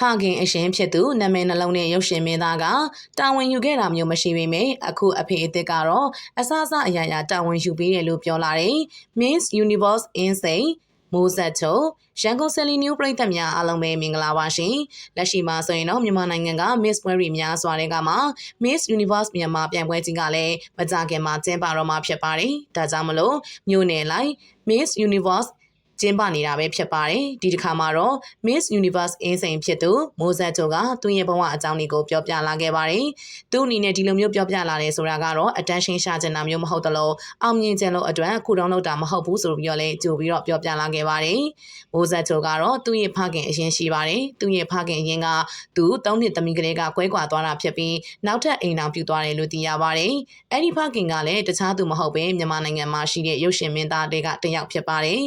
ဖခင်အရှင်ဖြစ်သူနာမည်နှလုံးနဲ့ရုပ်ရှင်မင်းသားကတာဝန်ယူခဲ့တာမျိုးမရှိပေမဲ့အခုအဖေအသစ်ကတော့အစအစအရာရာတာဝန်ယူပေးတယ်လို့ပြောလာတယ် Miss Universe Insane မိုးဆက်ချုံရန်ကုန်ဆယ်လီနျူးပြည်သက်များအားလုံးပဲမင်္ဂလာပါရှင်လက်ရှိမှာဆိုရင်တော့မြန်မာနိုင်ငံက Miss ပွဲတွေများစွာတဲ့ကမှာ Miss Universe မြန်မာပြိုင်ပွဲကြီးကလည်းမကြခင်မှာကျင်းပတော့မှာဖြစ်ပါတယ်ဒါကြောင့်မလို့မြို့နယ်လိုက် Miss Universe ကျင်းပနေတာပဲဖြစ်ပါတယ်ဒီတစ်ခါမှာတော့ Miss Universe အင်းစိန်ဖြစ်သူမိုးဆက်ချိုကသူ့ရဲ့ဘဝအကြောင်းတွေကိုပြောပြလာခဲ့ပါတယ်သူ့အနေနဲ့ဒီလိုမျိုးပြောပြလာတယ်ဆိုတာကတော့ attention ရှာချင်တာမျိုးမဟုတ်တလို့အောင်မြင်ခြင်းလို့အတွက်ခုတော့လောက်တာမဟုတ်ဘူးဆိုပြီးတော့လည်းကြိုပြီးတော့ပြောပြလာခဲ့ပါတယ်မိုးဆက်ချိုကတော့သူ့ရဲ့ဖခင်အရင်ရှိပါတယ်သူ့ရဲ့ဖခင်အရင်ကသူ၃နှစ်သမီးကလေးကကွဲကွာသွားတာဖြစ်ပြီးနောက်ထပ်အိမ်အောင်ပြုသွားတယ်လို့သိရပါတယ်အဲ့ဒီဖခင်ကလည်းတခြားသူမဟုတ်ပဲမြန်မာနိုင်ငံမှာရှိတဲ့ရုပ်ရှင်မင်းသားတွေကတယောက်ဖြစ်ပါတယ်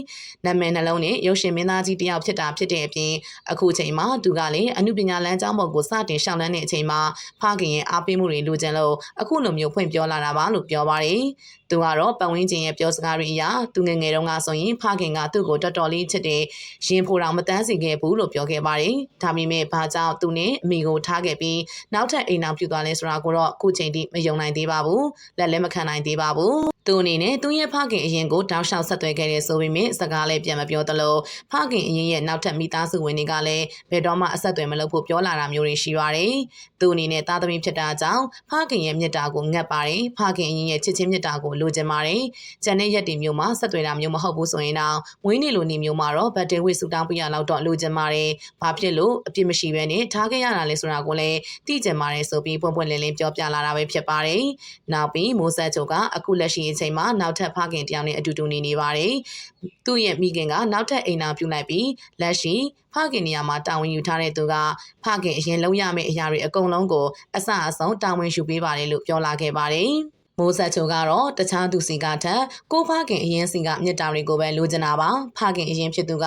နာမည်နှလုံးနဲ့ရုပ်ရှင်မင်းသားကြီးတယောက်ဖြစ်တာဖြစ်တဲ့အပြင်အခုချိန်မှာသူကလည်းအမှုပညာလမ်းကျောင်းပေါ်ကိုစတင်ရှောင်လန်းတဲ့အချိန်မှာဖခင်ရဲ့အားပေးမှုတွေလိုချင်လို့အခုလိုမျိုးဖွင့်ပြောလာတာပါလို့ပြောပါတယ်။သူကတော့ပတ်ဝန်းကျင်ရဲ့ပြောစကားတွေအရသူငယ်ငယ်တုန်းကဆိုရင်ဖခင်ကသူ့ကိုတော်တော်လေးချစ်တယ်ရင်ဖိုတော်မတန်းစီခဲ့ဘူးလို့ပြောခဲ့ပါတယ်။ဒါပေမဲ့ဘာကြောင့်သူနဲ့အမိကိုထားခဲ့ပြီးနောက်ထပ်အိမ်အောင်ပြုသွားလဲဆိုတာကိုတော့အခုချိန်ထိမယုံနိုင်သေးပါဘူး။လက်လည်းမခံနိုင်သေးပါဘူး။ သူအနေနဲ့သူ့ရဲ့ဖခင်အရင်ကိုတောက်လျှောက်ဆက်သွယ်ခဲ့တဲ့ဆိုပေမဲ့စကားလည်းပြန်မပြောသလိုဖခင်အရင်ရဲ့နောက်ထပ်မိသားစုဝင်တွေကလည်းဘယ်တော့မှအဆက်အသွယ်မလုပ်ဖို့ပြောလာတာမျိုးတွေရှိပါတယ်။သူအနေနဲ့သားသမီးဖြစ်တာကြောင့်ဖခင်ရဲ့မြတ်တာကိုငတ်ပါတယ်။ဖခင်အရင်ရဲ့ချစ်ချင်းမြတ်တာကိုလိုချင်ပါတယ်။ကျန်တဲ့ရက်တွေမျိုးမှာဆက်သွယ်တာမျိုးမဟုတ်ဘူးဆိုရင်တော့ဝင်းနေလိုနေမျိုးမှာတော့ဘတ်တေဝစ်ဆူတောင်းပြရတော့တော့လိုချင်ပါတယ်။ဘာဖြစ်လို့အပြစ်မရှိဘဲနဲ့ထားခဲ့ရတာလဲဆိုတာကိုလည်းသိချင်ပါတယ်ဆိုပြီးပွင့်ပွင့်လင်းလင်းပြောပြလာတာပဲဖြစ်ပါတယ်။နောက်ပြီးမိုးဆက်ချုပ်ကအခုလက်ရှိအချိန်မှာနောက်ထပ်ဖခင်တယောက်နဲ့အတူတူနေနေပါတယ်။သူ့ရဲ့မိခင်ကနောက်ထပ်အိမ်နာပြုလိုက်ပြီးလက်ရှိဖခင်နေရာမှာတာဝန်ယူထားတဲ့သူကဖခင်အရင်လုံးရမယ့်အရာတွေအကုန်လုံးကိုအစအဆုံးတာဝန်ယူပေးပါတယ်လို့ပြောလာခဲ့ပါတယ်။မိုးဆက်ချိုကတော့တခြားသူစီကထက်ကိုဖခင်အရင်စီကမြစ်တာတွေကိုပဲလိုချင်တာပါဖခင်အရင်ဖြစ်သူက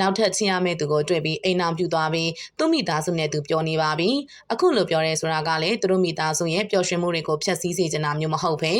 နောက်ထပ်ချင်းရမယ့်သူကိုတွေ့ပြီးအိမ်အောင်ပြုသွားပြီးသူ့မိသားစုနဲ့သူပြောနေပါပြီအခုလိုပြောရဲဆိုတာကလည်းသူတို့မိသားစုရဲ့ပျော်ရွှင်မှုတွေကိုဖျက်ဆီးစေချင်တာမျိုးမဟုတ်ဘဲ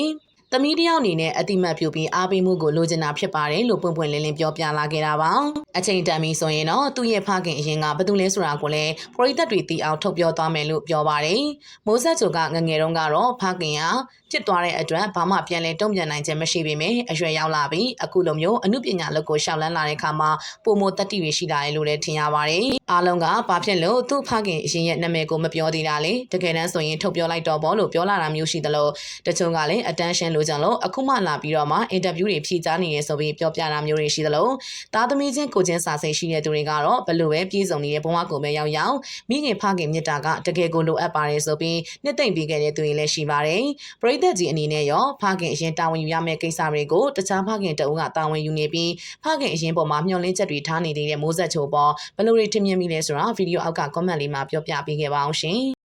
သမီးတယောက်အနေနဲ့အတိမတ်ပြုပြီးအားပေးမှုကိုလိုချင်တာဖြစ်ပါတယ်လို့ပွင့်ပွင့်လင်းလင်းပြောပြလာခဲ့တာပါအချိန်တန်ပြီဆိုရင်တော့သူ့ရဲ့ဖခင်အရင်ကဘယ်သူလဲဆိုတာကိုလည်းပရိသတ်တွေသိအောင်ထုတ်ပြောသွားမယ်လို့ပြောပါတယ်မိုးဆက်ချိုကငငယ်တုန်းကတော့ဖခင်ကဖြစ်သွားတဲ့အတွက်ဘာမှပြန်လဲတုံ့ပြန်နိုင်ခြင်းမရှိပေမဲ့အရွယ်ရောက်လာပြီးအခုလိုမျိုးအမှုပညာလုပ်ကိုရှောက်လန်းလာတဲ့အခါမှာပုံမတတိတွေရှိလာတယ်လို့လည်းထင်ရပါတယ်အားလုံးကဘာဖြစ်လို့သူ့ဖခင်အရင်ရဲ့နာမည်ကိုမပြောသေးတာလဲတကယ်တမ်းဆိုရင်ထုတ်ပြောလိုက်တော့ဘောလို့ပြောလာတာမျိုးရှိသလိုတချို့ကလည်း attention လိုချင်လို့အခုမှလာပြီးတော့မှ interview တွေဖြေကြားနေရဆိုပြီးပြောပြတာမျိုးတွေရှိသလိုသားသမီးချင်းကိုချင်းစာစိတ်ရှိတဲ့သူတွေကတော့ဘလို့ပဲပြည်စုံနေတဲ့ဘဝကိုပဲရောက်ရောက်မိခင်ဖခင်မြတ်တာကတကယ်ကိုလိုအပ်ပါတယ်ဆိုပြီးနှစ်သိမ့်ပြီးခဲ့တဲ့သူတွေလည်းရှိပါတယ်ပရိသတ်ကြီးအနေနဲ့ရောဖခင်အရင်တာဝန်ယူရမယ့်ကိစ္စတွေကိုတခြားဖခင်တအုပ်ကတာဝန်ယူနေပြီးဖခင်အရင်ပေါ်မှာမျှော်လင့်ချက်တွေထားနေသေးတဲ့မိုးဆက်ချိုပေါ်ဘလို့တွေထင်မြင်မိလဲဆိုတာဗီဒီယိုအောက်က comment လေးမှာပြောပြပေးခဲ့ပါအောင်ရှင်